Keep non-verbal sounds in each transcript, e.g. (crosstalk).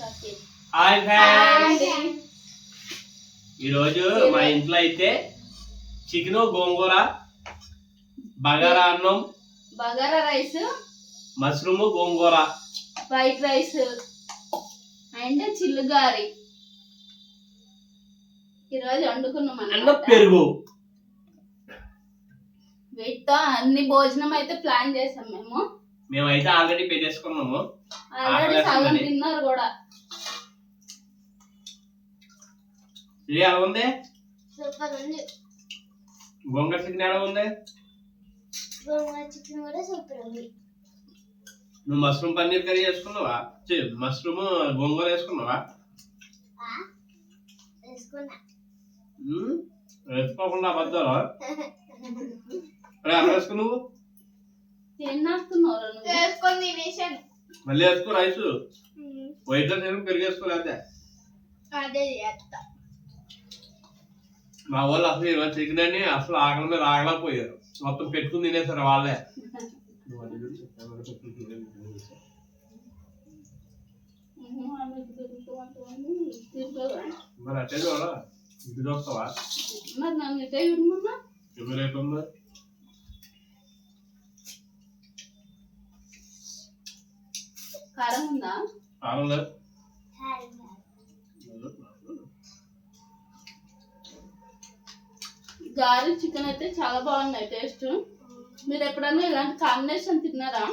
Hi friends. ఈరోజు మా ఇంట్లో అయితే చికెన్ గోంగూర బగారా అన్నం bagara rice mushroom gongura. White rice and చిల్లుగారి ఈరోజు వండుకున్నాం అన్న పెరుగు. వీటితో అన్ని భోజనం అయితే ప్లాన్ చేసాం మేము. మేమైతే ఆల్రెడీ పెట్టేసుకున్నాము. ఆల్రెడీ సగం. తిన్నారు కూడా. ఇది ఎలా ఉంది? సూపర్ ఉంది గోంగూర చికెన్ ఎలా ఉంది? గోంగూర చికెన్ కూడా సూపర్ ఉంది. నువ్వు మష్రూమ్ పన్నీర్ కర్రీ చేసుకున్నావా? మష్రూమ్ గోంగూర వేసుకున్నావా? వేసుకోకుండా అబద్ధాలు? అరే (laughs) అలా వేసుకో నువ్వు. మళ్ళీ వేసుకో రైస్. వైట్ రైస్ ఏమో పెరుగు వేసుకోలేదే అదే చేస్తా. మా వాళ్ళు అసలు ఈరోజు చికెన్ అని అసలు ఆకలి మీద ఆగలేకపోయారు. మొత్తం పెట్టుకుని తినేసారు వాళ్ళే? మరి అట్టే చూడా. ఇంటి చూస్తావా? ఎవరు రేపు ఉందో. కారం ఉందా? ఆనంద గారి చికెన్ అయితే చాలా బాగున్నాయి టేస్ట్ మీరు ఎప్పుడన్నా ఇలాంటి కాంబినేషన్ తిన్నారా?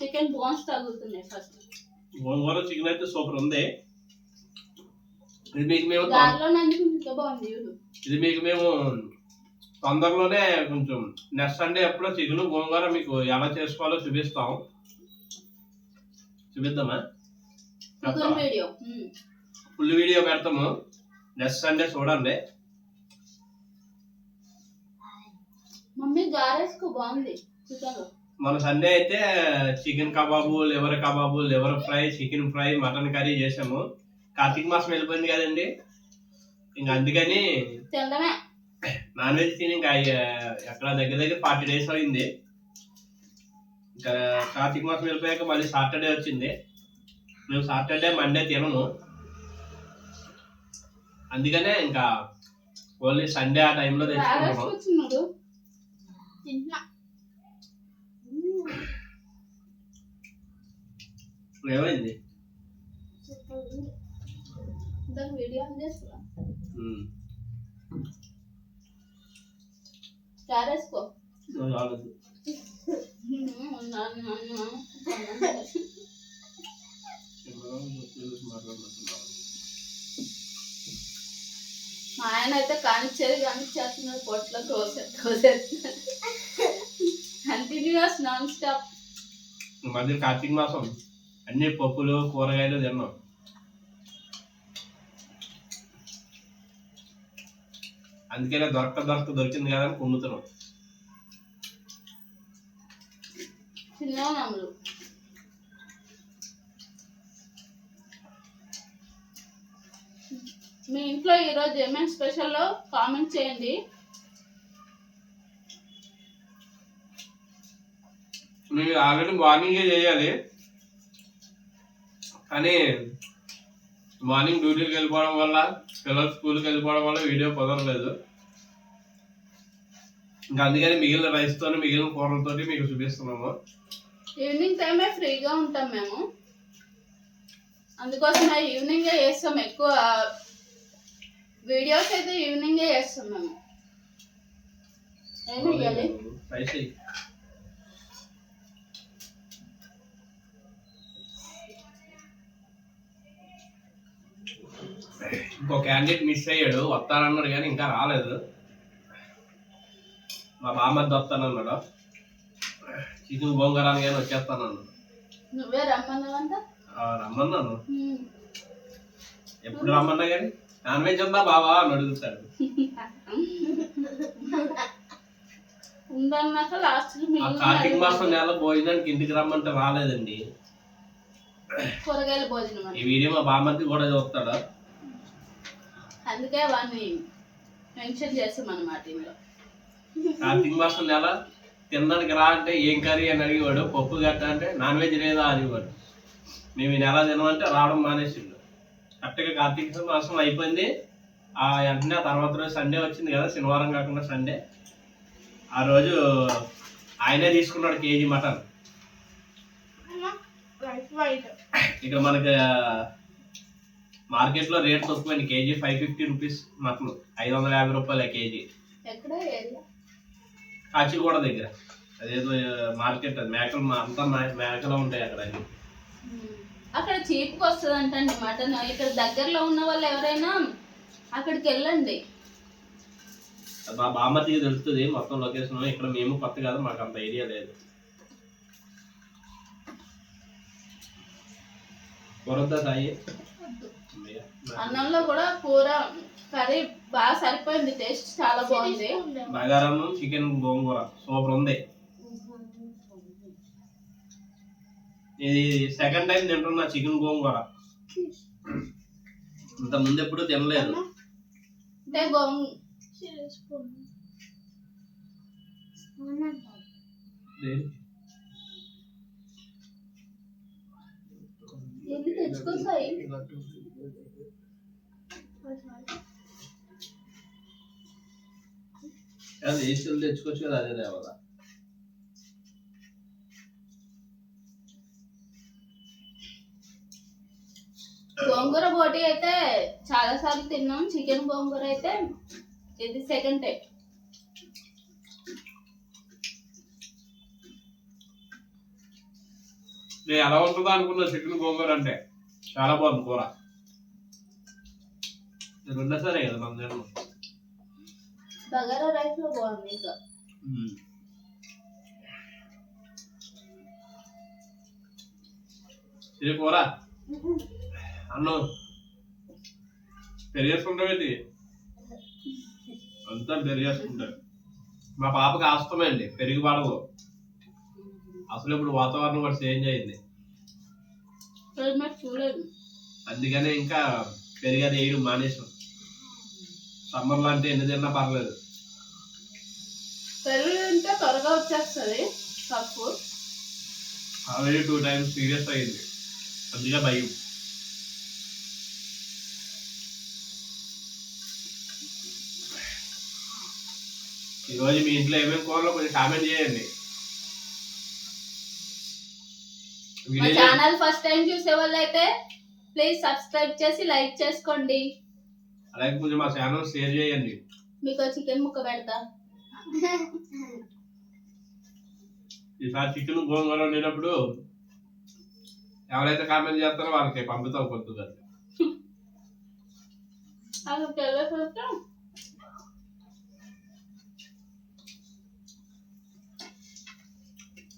చికెన్ బోన్స్ తగులుతున్నాయి ఫస్ట్ గోంగూర చికెన్ అయితే సూపర్ ఉంది. ఇది మీకు మేము బాగుంది ఇది మీకు మేము తొందరలోనే కొంచెం నెక్స్ట్ సండే ఎప్పుడో చికెన్ గోంగూర మీకు ఎలా చేసుకోవాలో చూపిస్తాం. చూపిద్దామా? వీడియో. ఫుల్ వీడియో పెడతాము. నెక్స్ట్ సండే చూడండి. మమ్మీ గారేసుకో బాగుంది. చికెన్ మన సండే అయితే chicken kebab liver kebab liver fry chicken fry mutton curry చేసాము. కార్తీక మాసం వెళ్ళిపోయింది కదండి. ఇంకా అందుకని నాన్ వెజ్ తిని ఇంకా ఎక్కడ దగ్గర దగ్గర ఫార్టీ డేస్ అయింది. ఇంకా కార్తీక మాసం వెళ్ళిపోయాక మళ్ళీ సాటర్డే వచ్చింది. మేము సాటర్డే మండే తినము. అందుకనే ఇంకా ఓన్లీ సండే ఆ టైంలో తెచ్చుకుంటాము ఏమైంది? సూపర్ ఉంది మా ఆయన అయితే కానిచ్చేది కానిచ్చేస్తున్నాడు పొట్లో తోసే తోసేస్తున్నాడు కంటిన్యూస్ నాన్ స్టాప్ మధ్య కార్తీక మాసం అన్ని పప్పులు కూరగాయలు తిన్నాం. అందుకనే దొరక దొరక దొరికింది కదా అని కుమ్ముతున్నాం. చిన్నగా మీ ఇంట్లో ఈరోజు ఏమేమి స్పెషల్లో కామెంట్ చేయండి. మేము ఆల్రెడీ మార్నింగే చేయాలి. కానీ మార్నింగ్ డ్యూటీకి వెళ్ళిపోవడం వల్ల పిల్లలు స్కూల్కి వెళ్ళిపోవడం వల్ల వీడియో కుదరలేదు. ఇంకా అందుకని మిగిలిన రైస్తోనే మిగిలిన కూరలతోటి మీకు చూపిస్తున్నాము. ఈవినింగ్ టైమే ఫ్రీగా ఉంటాం మేము. అందుకోసమే ఈవినింగే చేస్తాం ఎక్కువ వీడియోస్ అయితే ఈవినింగే చేస్తాం మేము. ఏమి ఇవ్వాలి రైస్ ఎయ్. ఇంకో క్యాండిడేట్ మిస్ అయ్యాడు. వస్తానన్నాడు కానీ ఇంకా రాలేదు. మా బామ్మద్ది వస్తానన్నాడు చికెన్ గోంగరాని కానీ వచ్చేస్తానన్నాడు. నువ్వే రమ్మన్నావంట? ఆ, రమ్మన్నాను. ఎప్పుడు రమ్మన్నా కానీ? నాన్ వెజ్ ఉందా బావా అని అడుగుతాడు ఉందన్నాక లాస్ట్ ఆ కార్తీక మాసం నెల భోజనానికి ఇంటికి రమ్మంటే రాలేదండి. కూరగాయల భోజనం ఈ వీడియో మా బామ్మద్ది కూడా చూస్తాడు? అందుకే వాడిని మెన్షన్ చేస్తాం అన్నమాట కార్తీక మాసం నెల తినడానికి రా అంటే ఏం కర్రీ అని అడిగేవాడు పప్పు గట్ట అంటే నాన్ వెజ్ లేదా అనేవాడు మేము ఈ నెల తినమంటే రావడం మానేసిండు. కరెక్ట్గా కార్తీక మాసం అయిపోయింది. ఆ వెంటనే ఆ తర్వాత రోజు సండే వచ్చింది కదా శనివారం కాకుండా సండే. ఆ రోజు ఆయనే తీసుకున్నాడు కేజీ మటన్. ఇక్కడ మనకి మార్కెట్లో రేట్ తక్కువైంది. KG five fifty rupees mutton. ఐదు వందల యాభై రూపాయలు కేజీ. కాచిగూడ దగ్గర. అదేదో మార్కెట్ అది. మేకలు అంతా మేకలు ఉంటాయి అక్కడ. అక్కడ చీప్కి వస్తుంది అంటండి మటన్. ఇక్కడ దగ్గరలో ఉన్న వాళ్ళు ఎవరైనా అక్కడికి వెళ్ళండి. మా బామ్మతికి తెలుస్తుంది మొత్తం లొకేషన్ ఇక్కడ మేము కొత్త కాదు మాకు అంత ఐడియా లేదు. కొరద్దా సాయి. అన్నంలో కూడా కూర కర్రీ బాగా సరిపోయింది టేస్ట్ చాలా బాగుంది. బగారం చికెన్ గోంగూర. సూపర్ ఉంది. ఇది సెకండ్ టైం తింటున్నా చికెన్ గోంగూర. ఇంత ముందు ఎప్పుడు తినలేదు. అది ఏసీలు తెచ్చుకోవచ్చు కదా అదే తేవాలా గోంగూర బోటి అయితే చాలా సార్లు తిన్నాం. చికెన్ గోంగూర అయితే ఇది సెకండ్ టైం నేను ఎలా ఉంటుందో అనుకున్నా చికెన్ గోంగూర అంటే. చాలా బాగుంది కూర. రెండోసారి కదా మన తిన్నాం బగారా రైస్లో బాగుంది ఇంకా. ఇది కూర? అన్నం పెరిగేసుకుంటామేంటి అంతా పెరిగేసుకుంటారు మా పాపకి ఆస్తమే అండి పెరిగి పడదు అసలు ఇప్పుడు వాతావరణం కూడా చేంజ్ అయింది. అందుకనే ఇంకా పెరిగేది వేయడం మానేసాం. సమ్మర్లో అంటే ఎన్ని తిన్నా పర్లేదు. పెరుగు తింటే త్వరగా వచ్చేస్తుంది ఆల్రెడీ టూ టైమ్స్ సీరియస్ అయింది. అందుకే భయం. ఈరోజు మీ ఇంట్లో ఏమేమి కూరలో కొంచెం కామెంట్ చేయండి. మా ఛానల్ ఫస్ట్ టైం చూసే అయితే ప్లీజ్ సబ్స్క్రైబ్ చేసి లైక్ చేసుకోండి. అలాగే కొంచెం మా ఛానల్ షేర్ చేయండి. మీకు చికెన్ ముక్క పెడతా. ఈసారి చికెన్ గోంగూర వండినప్పుడు ఎవరైతే కామెంట్ చేస్తారో వాళ్ళకి పంపుతాం కొద్దిగా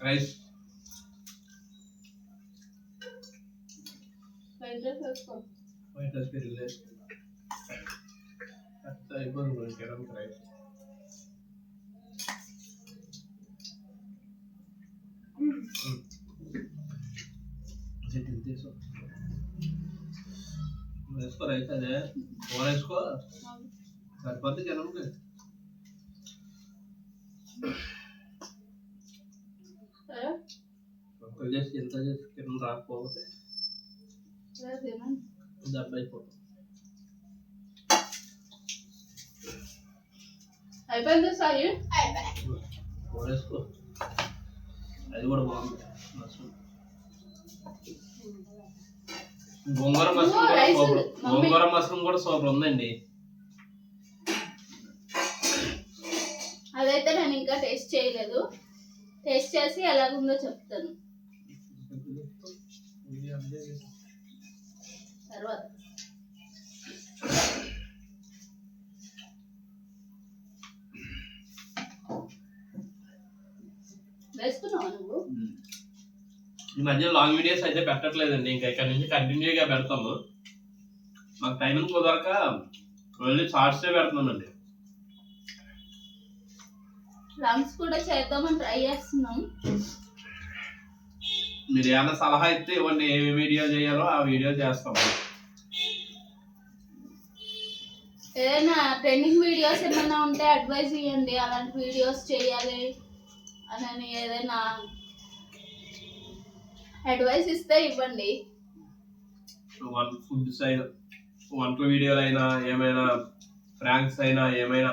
అక్కడికి వెళ్ళేసరికి రైస్ ఫ్రైడ్ రైస్ వేసుకో వైట్ రైస్ పెరిగలేదు అట్లా అయిపోయింది కొంచెం కిరణ్ రైస్ వేసుకో రైస్ అదే కూర వేసుకో సరిపోద్ది కిరణ్ సరే ఒక్కరు చేసి ఎంత చేసి కిరణ్ రాకపోతే. దెబ్బ అయిపోతుంది అయిపోయింది. సాయి అది కూడా బాగుంది. మష్రూమ్. గోంగూర కూడా సూపర్. మమ్మీ. గోంగూర మష్రూమ్ కూడా సూపర్ ఉందండి. అదైతే నేను ఇంకా టేస్ట్ చేయలేదు. టేస్ట్ చేసి ఎలాగుందో చెప్తాను. తర్వాత. వేసుకున్నావా నువ్వు? ఈ మధ్య లాంగ్ వీడియోస్ అయితే పెట్టట్లేదండి. ఇంకా ఇక్కడ నుంచి కంటిన్యూగా పెడతాము. మాకు టైమింగ్ కుదరక వెళ్ళి షార్ట్సే పెడుతున్నామండి. లంగ్స్ కూడా చేద్దామని ట్రై చేస్తున్నాం. మీరు ఏమైనా సలహా ఇస్తే ఇవ్వండి ఏ వీడియో చేయాలో ఆ వీడియో చేస్తాము ఏదైనా ట్రెండింగ్ వీడియోస్ ఏమైనా ఉంటే అడ్వైజ్ ఇవ్వండి అలాంటి వీడియోస్ చేయాలి అని ఏదైనా అడ్వైస్ ఇస్తే ఇవ్వండి. వన్ ఫుడ్స్ అయినా వంటల వీడియోలు అయినా ఏమైనా ప్రాంక్స్ అయినా ఏమైనా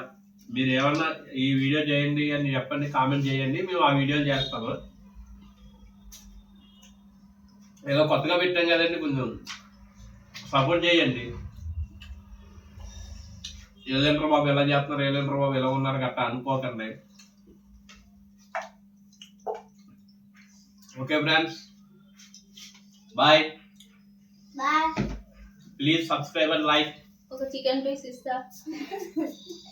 మీరు ఏమన్నా ఈ వీడియో చేయండి అని చెప్పండి కామెంట్ చేయండి మేము ఆ వీడియోలు చేస్తాము. ఏదో కొత్తగా పెట్టాం కదండి కొంచెం. సపోర్ట్ చేయండి. ఏలేంటర్ బాబు ఎలా చేస్తున్నారు ఏలేంటర్ బాబు ఎలా ఉన్నారు గట్టా అనుకోకండి. Okay friends bye bye please subscribe and like ఒక చికెన్ పీస్ ఇస్తా. (laughs)